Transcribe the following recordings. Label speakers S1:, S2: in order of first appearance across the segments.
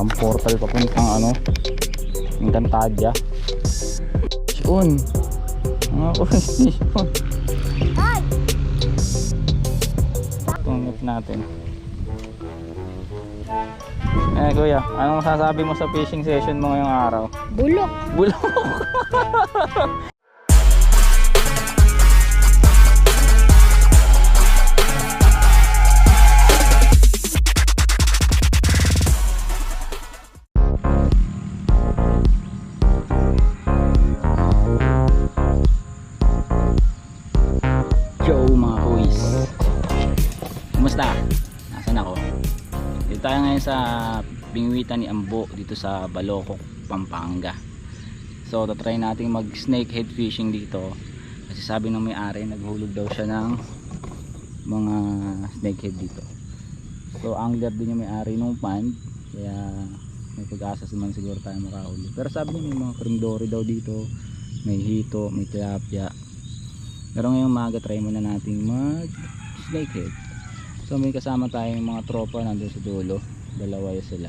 S1: Parang portal papuntang ano, Encantadia. Yun. Mga kuwes, yun. Tungit natin. Eh kuya, anong masasabi mo sa fishing session mo ngayong araw?
S2: Bulok.
S1: Bulok! Kumusta? Nasaan ako? Dito tayo ngayon sa Bingwitan ni Ambo dito sa Balocok, Pampanga. So tatry natin mag snakehead fishing dito. Kasi sabi ng may-ari naghulog daw siya ng mga snakehead dito. So angler din yung may-ari ng pond. Kaya may pag-asa naman siguro tayo makahuli Pero sabi niya may mga krimdori daw dito. May hito, may tilapia. Pero ngayong umaga try muna nating mag snakehead. So may kasama tayong mga tropa nandun sa dulo. Dalawa sila.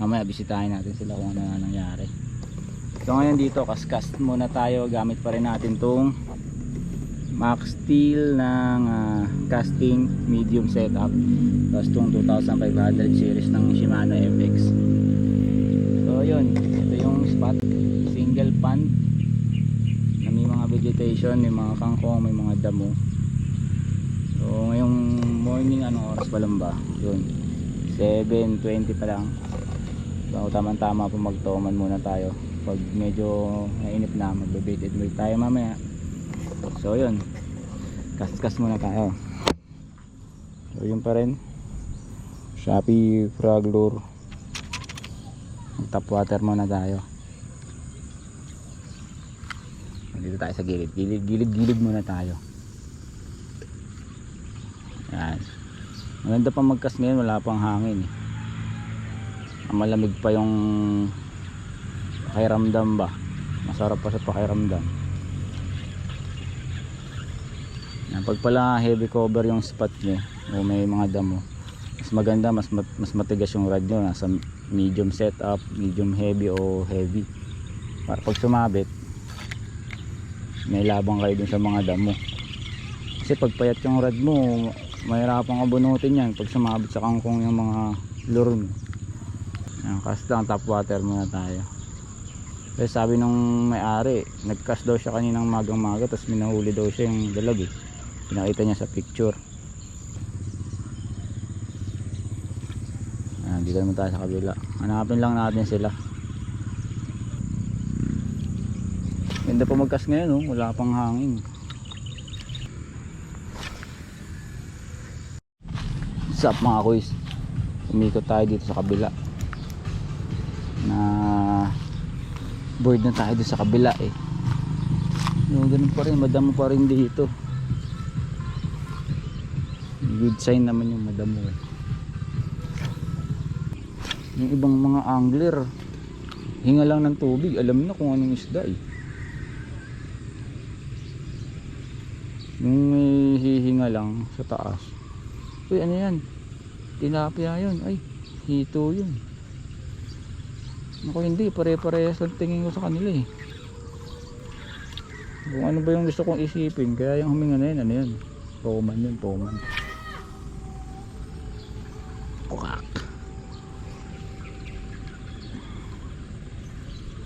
S1: Mamaya bisitahin natin sila kung ano na nangyari. So ngayon dito kaskas muna tayo. Gamit pa rin natin tong Max Steel ng ah, casting medium setup. Tapos tong 2500 series ng Shimano FX. So yun, ito yung spot. Single pan na may mga vegetation, may mga kangkong, may mga damo. So ngayong morning ano oras pa lang ba? Yun. 7:20 pa lang. So tamang tama po magtoman muna tayo. Pag medyo nainip na magbe-bait wait tayo mamaya. So yun. Kaskas muna tayo. So yun pa rin. Shopee Frog Lure. Tap water muna tayo. dito tayo sa gilid gilid gilid gilid muna tayo yan. Maganda pa magkas ngayon wala pang hangin eh. Ang malamig pa yung pakiramdam ba? Masarap pa sa pakiramdam. Yan, pag pala heavy cover yung spot nyo o may mga damo mas maganda mas, mat- mas matigas yung rod nyo nasa medium setup medium heavy o heavy. Para pag sumabit may labang kayo dun sa mga damo. Kasi pag payat yung rad mo mahirapang abunutin yan pag sumabit sa kangkong yung mga lure mo yan, cast lang top water muna tayo. Kasi sabi nung may-ari nag-cast daw siya kaninang magang maga tapos minahuli daw siya yung dalag eh. Pinakita niya sa picture. Yan, dito naman tayo sa kabila. Hanapin lang natin sila. Ganda pa magkas ngayon, oh. wala pang hangin. What's up mga kuys? Umikot tayo dito sa kabila. Na board na tayo dito sa kabila eh. No, ganun pa rin, madamo pa rin dito. Good sign naman yung madamo eh. Yung ibang mga angler, hinga lang ng tubig, alam na kung anong isda eh. Yung may hihinga lang sa taas. Uy, ano yan? Tilapia yun. Ay, hito yun. Ako hindi, pare-parehas lang tingin ko sa kanila eh. Kung ano ba yung gusto kong isipin, kaya yung huminga na yun, ano yun? Roman yun, Roman. Kukak.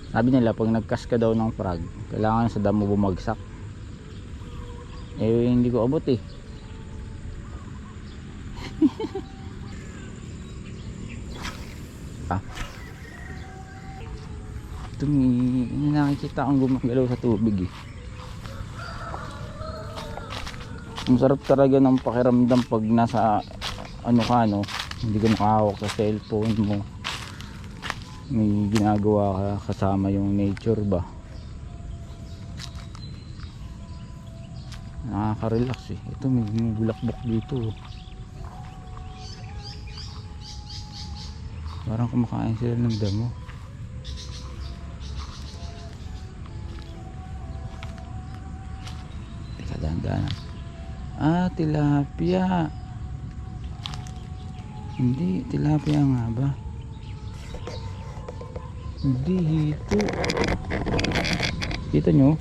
S1: Sabi nila, pag nagkas ka daw ng frog, kailangan sa damo bumagsak. Eh, hindi ko abot eh. May nakikita akong gumagalaw sa tubig eh. Masarap talaga ng pakiramdam pag nasa ano ka no, hindi ka nakahawak sa cellphone mo. May ginagawa ka kasama yung nature ba. nakaka-relax eh ito may bulakbok dito oh. parang kumakain sila ng damo dahan ah tilapia hindi tilapia nga ba Hindi, hito. Kita nyo?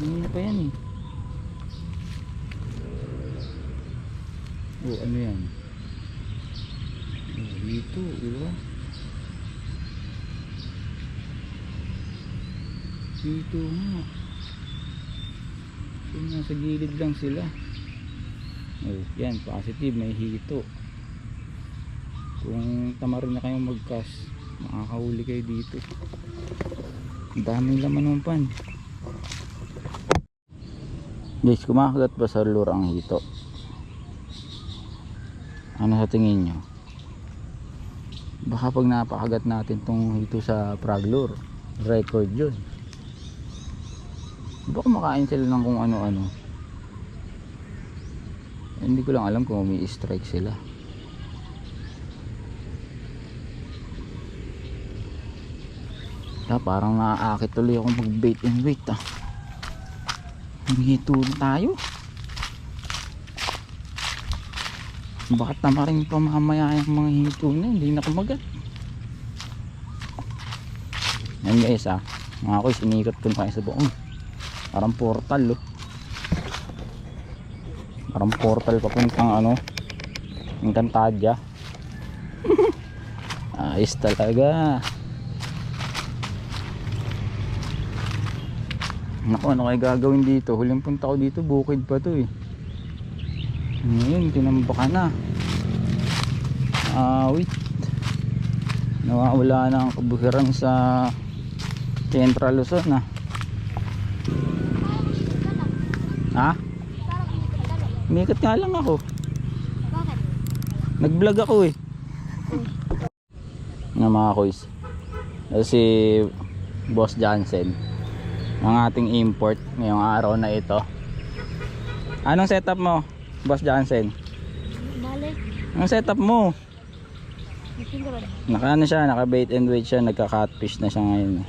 S1: Hindi pa yan eh. Oh, ano yan? Oh, hito, di ba? Hito nga. Nasa gilid lang sila. Oh, yan, positive, may hito. Kung tamarin na kayong mag-cast, makakahuli kayo dito. Daming laman ng pan. Guys, kumakagat ba sa lure ang hito? Ano sa tingin nyo? Baka pag napakagat natin tong hito sa frog lure, record yun. Baka kumakain sila ng kung ano-ano. Hindi ko lang alam kung may strike sila. Ah, parang naaakit tuloy ako mag bait and wait ah. Humihito na tayo. Bakit naman rin pamamaya yung mga hito na hindi na kumagat. Yan guys ah. Mga ko inikot ko na kayo sa buong. Parang portal oh. Parang portal papuntang ano. Encantadia. Ayos talaga. Naku, ano kayo gagawin dito? Huling punta ko dito, bukid pa to eh. Ngayon, tinamba ka na. Ah, wait. Nawawala na ang kabuhiran sa Central Luzon ah. Ha? Umikat nga lang ako.
S2: Bakit?
S1: Nag-vlog ako eh. Na mga kuys. Ito si Boss Johnson. Ang ating import ngayong araw na ito. Anong setup mo, Boss Johnson?
S2: Balik.
S1: Anong setup mo? Naka ano siya, naka bait and wait siya, nagka-catfish na siya ngayon.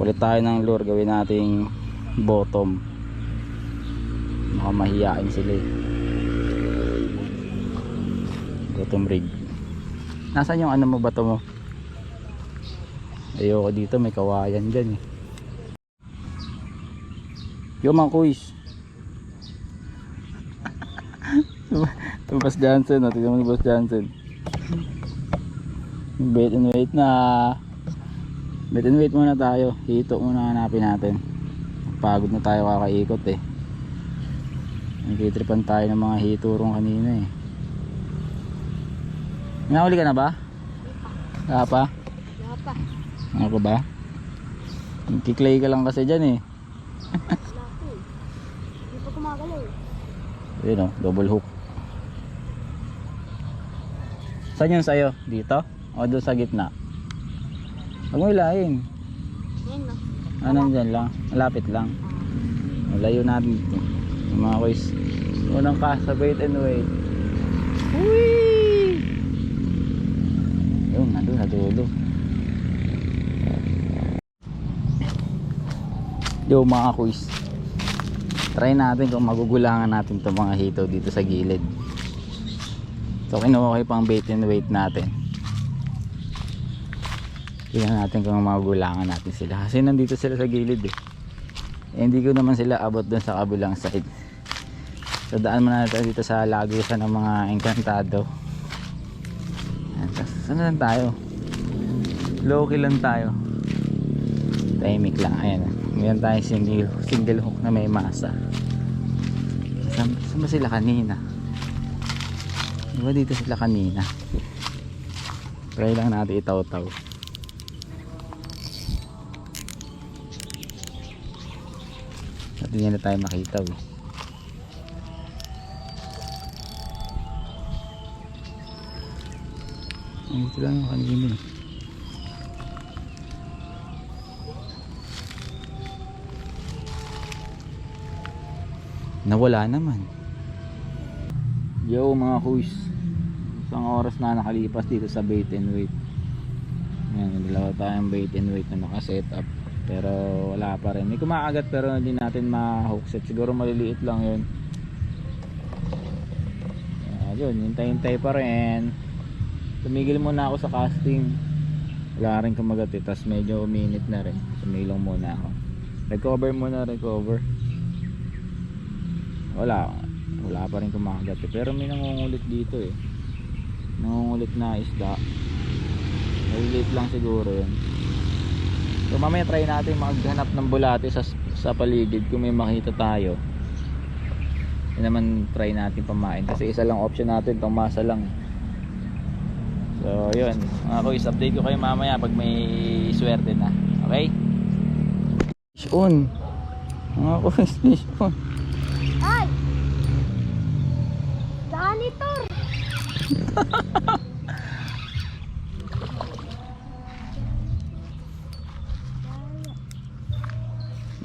S1: Pulit tayo ng lure, gawin nating bottom. Baka mahihain sila eh. Bottom rig. Nasaan yung ano mo bato mo? Ayoko dito, may kawayan dyan eh. Yo mga kuys. Ito Boss Johnson, oh. tignan mo ni Boss Johnson. Bait and wait na. Bait and wait muna tayo. Hito muna hanapin natin. Pagod na tayo kakaikot eh. Nagtitripan tayo ng mga hiturong kanina eh. Nahuli ka na ba? Wala pa?
S2: Wala pa.
S1: Ano pa ba? Kiklay ka lang kasi dyan eh.
S2: Wala ko eh. Hindi pa gumagalaw eh.
S1: Yun oh, double hook. Saan yun sa'yo? Dito? O doon sa gitna? Huwag mo ilahin.
S2: Yan na.
S1: Ano dyan lang? Malapit lang. Malayo natin dito. Mga boys. Unang kasa, wait and wait. Whee! Yun, nandun, nadulo. Yo mga kuys. Try natin kung magugulangan natin itong mga hito dito sa gilid. So kinuha ko pang bait and wait natin. Tingnan natin kung magugulangan natin sila. Kasi nandito sila sa gilid eh. eh hindi ko naman sila abot doon sa kabilang side. So daan muna natin dito sa lagusan ng mga tas- Saan lang tayo? Low key lang tayo. Timing lang. Ayan. Ngayon tayo single, single hook na may masa. Saan, saan ba sila kanina? Di ba dito sila kanina? Try lang natin itaw-taw. At hindi na tayo makita eh. Ay, Ito lang yung kanina eh. Nawala naman. Yo mga kuys. Isang oras na nakalipas dito sa bait and wait. Ayan, dalawa tayong bait and wait na nakaset up. Pero wala pa rin. May kumakagat pero hindi natin ma-hook set. Siguro maliliit lang yun. Ayan, yun, hintay-hintay pa rin. Tumigil muna ako sa casting. Wala rin kumagat eh tas medyo uminit na rin. Sumilong muna ako. Recover muna recover. Wala wala pa rin kumagat eh. pero may nangungulit dito eh. Nangungulit na isda. Maliliit lang siguro yun. So mamaya try natin maghanap ng bulate sa, sa paligid kung may makita tayo. Yun naman try natin pamain. Kasi isa lang option natin tumasa lang so yun. Mga kuys update ko kayo mamaya pag may swerte na. Okay? Fish on mga kuys fish on
S2: Ay! Janitor!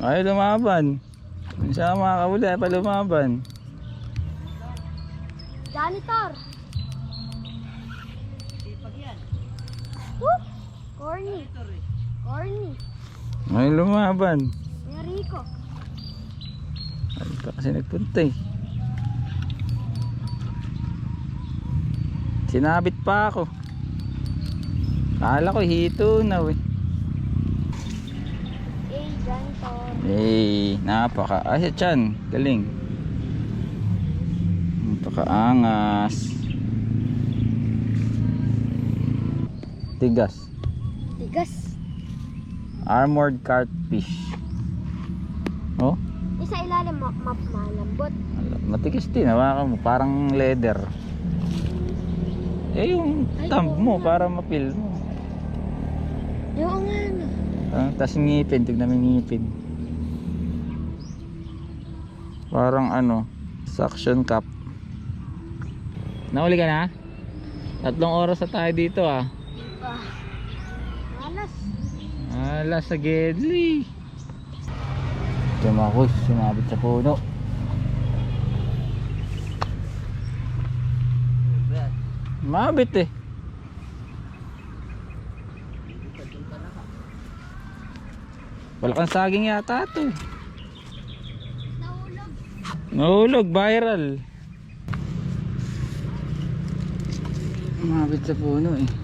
S1: ay lumaban. Siya makakahuli ay pa lumaban.
S2: Janitor! Corny. Corny.
S1: ay lumaban
S2: May Rico.
S1: ay pa kasi nagpunta eh sinabit pa ako kala ko hito na eh
S2: Eh, janitor.
S1: Eh, napaka ay chan, galing. Napakaangas. Tigas.
S2: Tigas.
S1: Armored cartfish. Oh,
S2: Yung sa ilalim, ma ma malambot.
S1: ala- matigas din, hawakan mo, parang leather. Eh, yung
S2: Ay,
S1: thumb
S2: oo
S1: mo,
S2: nga.
S1: para mapil mo.
S2: Yung nga, no.
S1: Ah, Tapos yung ngipin, tignan mo yung ngipin. Parang ano, suction cup. Nauli ka na? Tatlong oras na tayo dito ah.
S2: Ah.
S1: Alas sa Gedli. Ito mga kus, sumabit sa puno. Mabit eh. Wala kang saging yata to.
S2: Nahulog.
S1: Nahulog, viral. Mabit sa puno eh.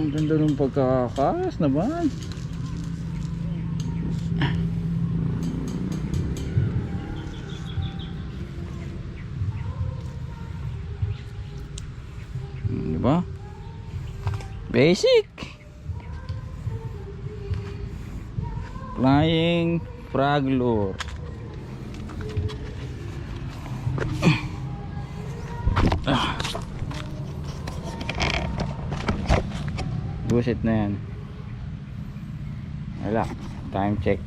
S1: Ang ganda ng pagkakakas naman. Hmm, Di ba? Basic. Flying frog lure. Busit na yan. Wala. Time check.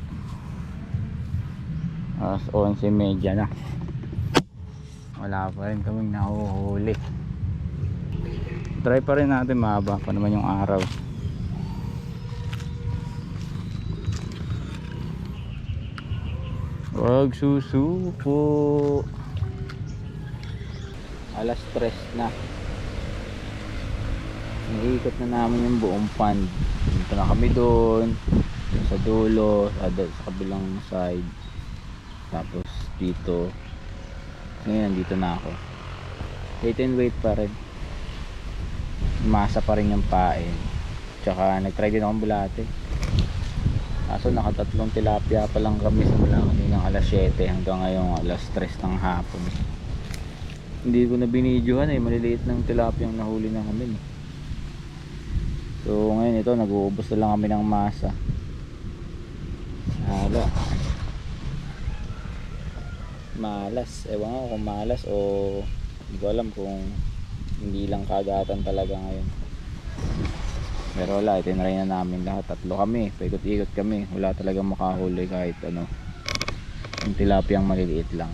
S1: Alas 11.30 na. Wala pa rin kaming nahuhuli. Try pa rin natin mahaba pa naman yung araw. Wag susuko. Alas 3 na. Naikot na namin yung buong pond. Dito na kami doon. Sa dulo, sa, sa kabilang side. Tapos dito. Ngayon, dito na ako. Wait and wait pa rin. Masa pa rin yung pain. Tsaka nagtry din akong bulate. Kaso nakatatlong tilapia pa lang kami simula kaninang alas 7 hanggang ngayong alas 3 ng hapon. Hindi ko na binidyohan eh, maliliit ng tilapia ang nahuli na kami. Eh. So ngayon ito, nag-uubos na lang kami ng masa. Hala. Malas. Ewan ko kung malas o hindi ko alam kung hindi lang kagatan talaga ngayon. Pero wala, itinry na namin lahat. Tatlo kami, paikot-ikot kami. Wala talagang makahuli kahit ano. Yung tilapiyang maliliit lang.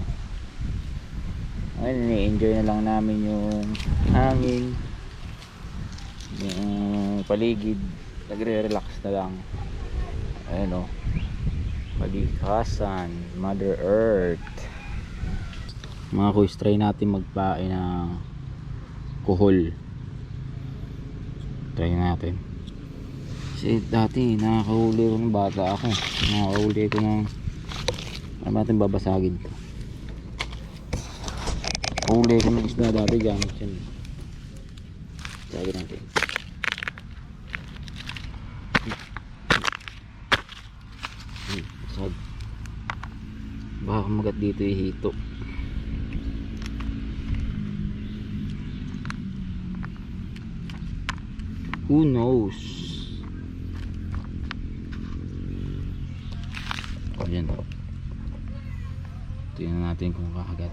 S1: Ngayon, ini-enjoy na lang namin yung hangin. Yung paligid. Nagre-relax na lang. Ayan o. Palikasan. Mother Earth. Mga kuys, try natin magpain ng kuhol. Try natin. Kasi dati nakakahuli ko ng bata ako. Nakakahuli ko ng ano natin babasagin to. Huli ko ng isda dati gamit yan. Sabi natin. Hmm, sad. Baka kumagat dito yung hito. Who knows? Ayan. Tingnan natin kung kakagat.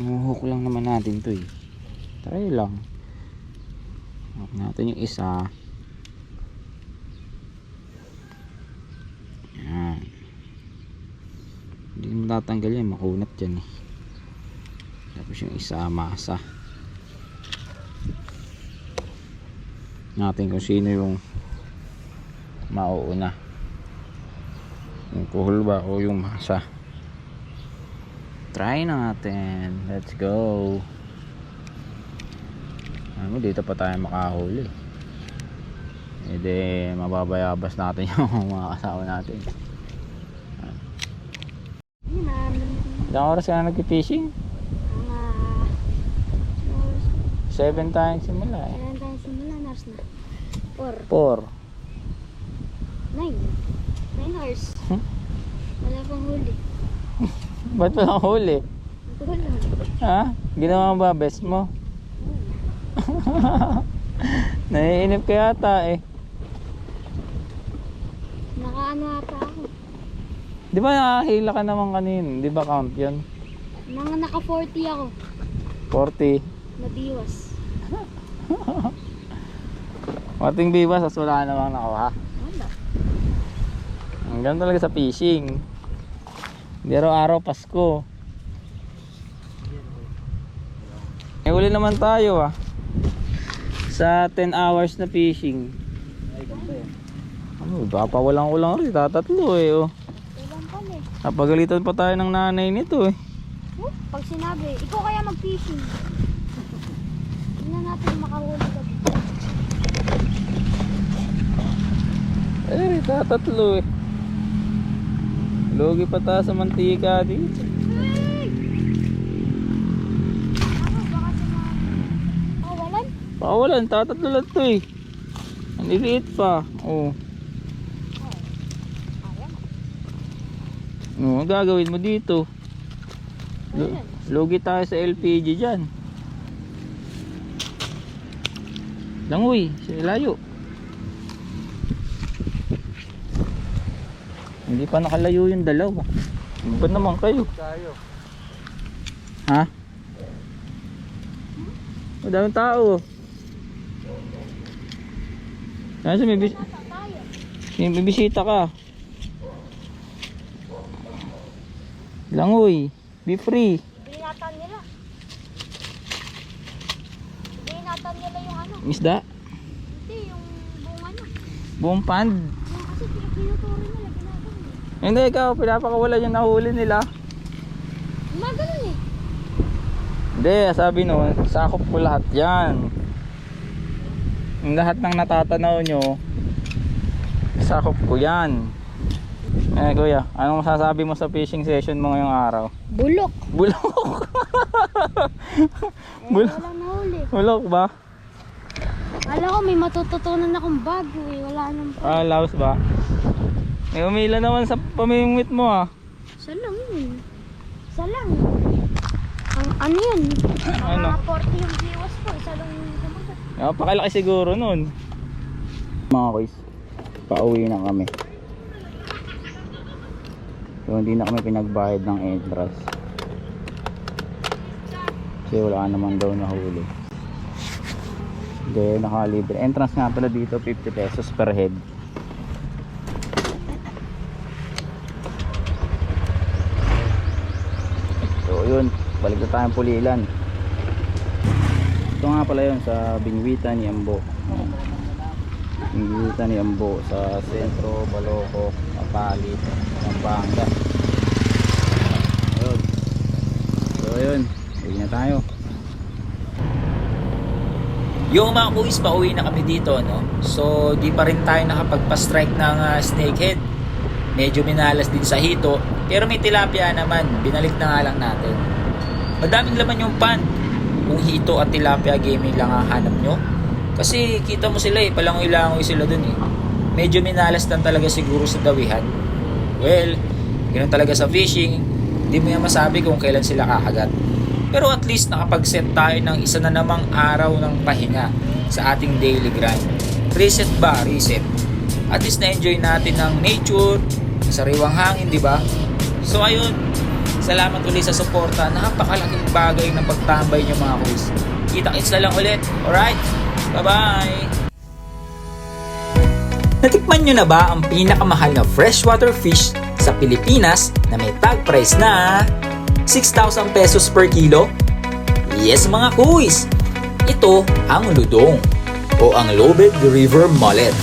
S1: Umuhok lang naman natin to eh. Try lang. Huwag natin yung isa. Yan. Mo tatanggal yan. Makunat yan eh. Tapos yung isa masa. Natin kung sino yung mauuna. Yung kuhol ba o yung masa. Try natin. Let's go. Ano, dito pa tayo makahuli. E de, mababayabas natin yung mga kasama natin.
S2: Yun na.
S1: Ilang oras ka na nag-fishing?
S2: Mga...
S1: 7 times simula eh.
S2: Kailan tayo simula? Nars na. Four.
S1: 4.
S2: Nine. Nine hours.
S1: Hmm?
S2: Wala pang huli.
S1: Ba't pa lang huli?
S2: Wala.
S1: Ha? Ginawa mo ba best mo? Naiinip ka yata eh.
S2: Nakaano ata.
S1: Di ba nakahila ka naman kanin? Di ba count yun?
S2: Mga naka 40 ako.
S1: 40.
S2: Nadiwas.
S1: Mating biwas, as wala namang nakuha.
S2: Wala.
S1: Ang ganda talaga sa fishing. Hindi araw-araw Pasko. Eh, huli naman tayo ah. Sa 10 hours na fishing. Ano, baka walang ulang rin. Tatatlo eh oh. Napagalitan pa tayo ng nanay nito eh.
S2: Oh, pag sinabi, ikaw kaya mag-fishing. Tingnan natin makahuli ka.
S1: Eh, tatatlo eh. Lugi pa tayo sa mantika dito.
S2: Ako, baka sinabi. Walan?
S1: Pakawalan, tatatlo lang to eh. Ang pa. Oh. No, ang gagawin mo dito? Lugi tayo sa LPG dyan. Langoy, si layo. Hindi pa nakalayo yung dalawa. Ba naman kayo?
S3: Tayo.
S1: Ha? Madaming tao. Kasi may, bis may bisita ka. Langoy, be free.
S2: Binatan nila. Binatan nila yung ano.
S1: Isda,
S2: Hindi, yung buong ano.
S1: buong pond.
S2: Yung kasi pinuturo nila, ginagawa nila.
S1: Hindi ikaw, pinapakawalan yung nahuli nila.
S2: Gumagano eh.
S1: Hindi, sabi nun, sakop ko lahat yan. Yung lahat ng natatanaw nyo, sakop ko yan. Eh kuya, anong masasabi mo sa fishing session mo ngayong araw?
S2: Bulok.
S1: Bulok!
S2: Eh,
S1: Bulok.
S2: walang nahuli.
S1: Bulok ba?
S2: Kala ko may matututunan akong bago eh. Wala nang
S1: Ah, laos ba? May umila naman sa pamimingwit mo ah.
S2: Isa lang yun. Isa lang. Ang ano yun?
S1: Ano?
S2: Mga 40 yung viewers ko. Isa lang yung
S1: siguro nun. Mga boys, pauwi na kami. So hindi na kami pinagbayad ng entrance. Kasi wala naman daw nahuli. Hindi, nakalibre. Entrance nga pala dito, 50 pesos per head. So yun, balik na tayong pulilan. Ito nga pala yun sa Bingwita ni Ambo. Bingwita ni Ambo sa Sentro, Balocok, Apalit, Pampanga. Ayun. So ayun, uwi na tayo.
S4: Yung mga boys, pauwi na kami dito, no? So, di pa rin tayo nakapagpa-strike ng ah, snakehead. Medyo minalas din sa hito. Pero may tilapia naman. Binalik na nga lang natin. Madaming laman yung pan.
S1: kung hito at tilapia gaming lang ang hanap nyo. Kasi kita mo sila eh, palangoy-langoy sila dun eh. Medyo minalas lang talaga siguro sa dawihan. Well, ganun talaga sa fishing, hindi mo yan masabi kung kailan sila kakagat. Pero at least nakapag-set tayo ng isa na namang araw ng pahinga sa ating daily grind. Reset ba? Reset. At least na-enjoy natin ng nature, sariwang hangin, di ba? So ayun, salamat ulit sa suporta. Napakalaking bagay ng pagtambay nyo mga kuys. Kita-kits na lang ulit. Alright? Bye-bye! Natikman nyo na ba ang pinakamahal na freshwater fish sa Pilipinas na may tag price na 6,000 pesos per kilo? Yes mga kuys! Ito ang ludong o ang Lobed River Mullet.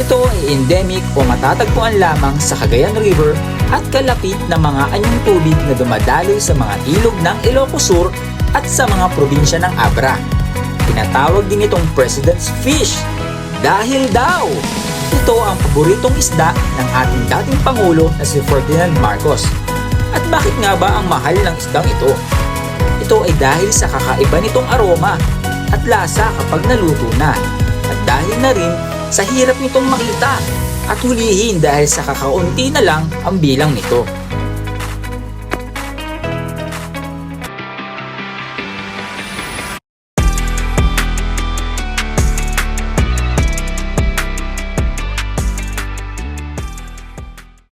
S1: Ito ay endemic o matatagpuan lamang sa Cagayan River at kalapit na mga anyong tubig na dumadaloy sa mga ilog ng Ilocos Sur at sa mga probinsya ng Abra. Tinatawag din itong President's Fish dahil daw ito ang paboritong isda ng ating dating Pangulo na si Ferdinand Marcos. At bakit nga ba ang mahal ng isdang ito? Ito ay dahil sa kakaiba nitong aroma at lasa kapag naluto na. At dahil na rin sa hirap nitong makita at hulihin dahil sa kakaunti na lang ang bilang nito.